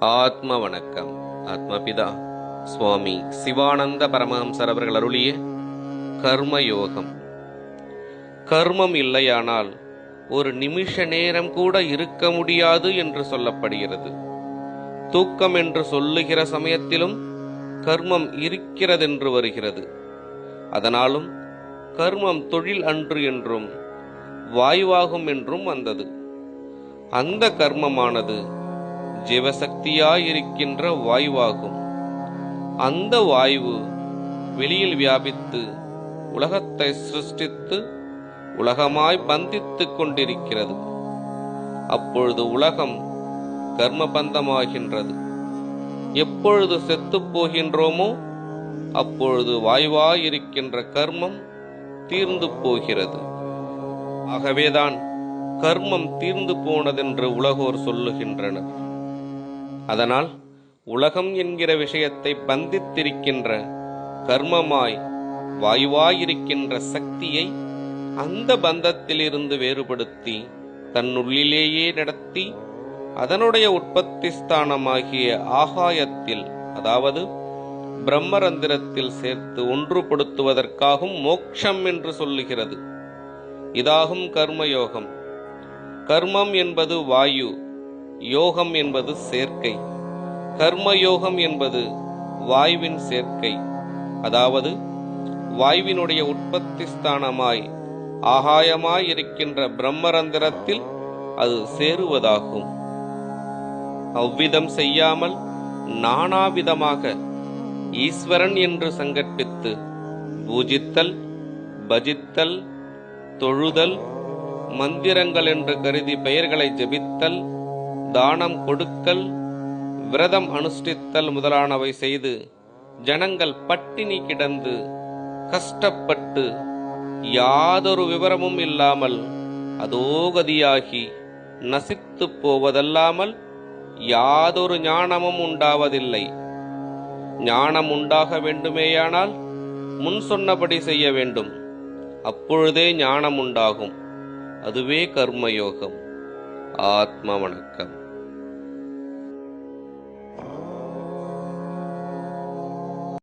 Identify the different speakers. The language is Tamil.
Speaker 1: ஆத்ம வணக்கம். ஆத்மபிதா சுவாமி சிவானந்த பரமஹம்சர் அவர்கள் அருளிய கர்ம யோகம் கர்மம் இல்லையானால் ஒரு நிமிஷ நேரம் கூட இருக்க முடியாது என்று சொல்லப்படுகிறது. தூக்கம் என்று சொல்லுகிற சமயத்திலும் கர்மம் இருக்கிறதென்று வருகிறது. அதனாலும் கர்மம் தொழில் அன்று என்றும் வாயுவாகும் என்றும் வந்தது. அந்த கர்மமானது ஜீவசக்தியாயிருக்கின்ற வாயுவாகும். அந்த வாயு வெளியில் வியாபித்து உலகத்தை சிருஷ்டித்து உலகமாய் பந்தித்துக் கொண்டிருக்கிறது. அப்பொழுது உலகம் கர்மபந்தமாகின்றது. எப்பொழுது செத்து போகின்றோமோ அப்பொழுது வாயுவாயிருக்கின்ற கர்மம் தீர்ந்து போகிறது. ஆகவேதான் கர்மம் தீர்ந்து போனதென்று உலகோர் சொல்லுகின்றனர். அதனால் உலகம் என்கிற விஷயத்தை பந்தித்திருக்கின்ற கர்மமாய் வாயுவாயிருக்கின்ற சக்தியை அந்த பந்தத்திலிருந்து வேறுபடுத்தி தன்னுள்ளிலேயே நடத்தி அதனுடைய உற்பத்தி ஸ்தானமாகிய ஆகாயத்தில் அதாவது பிரம்மரந்திரத்தில் சேர்த்து ஒன்றுபடுத்துவதற்காகும் மோக்ஷம் என்று சொல்லுகிறது. இதாகும் கர்மயோகம். கர்மம் என்பது வாயு யோகம் என்பது சேர்க்கை. கர்மயோகம் என்பது வாயுவின் சேர்க்கை. அதாவது வாயுவினுடைய உற்பத்தி ஸ்தானமாய் ஆகாயமாய் இருக்கின்ற பிரம்மரந்திரத்தில் அது சேருவதாகும். அவ்விதம் செய்யாமல் நானாவிதமாக ஈஸ்வரன் என்று சங்கற்பித்து பூஜித்தல் பஜித்தல் தொழுதல் மந்திரங்கள் என்று கருதி பெயர்களை ஜெபித்தல் தானம் கொடுக்கல் விரதம் அனுஷ்டித்தல் முதலானவை செய்து ஜனங்கள் பட்டினி கிடந்து கஷ்டப்பட்டு யாதொரு விவரமும் இல்லாமல் அதோகதியாகி நசித்து போவதல்லாமல் யாதொரு ஞானமும் உண்டாவதில்லை. ஞானம் உண்டாக வேண்டுமேயானால் முன் சொன்னபடி செய்ய வேண்டும். அப்பொழுதே ஞானம் உண்டாகும். அதுவே கர்மயோகம். ஆத்ம வணக்கம்.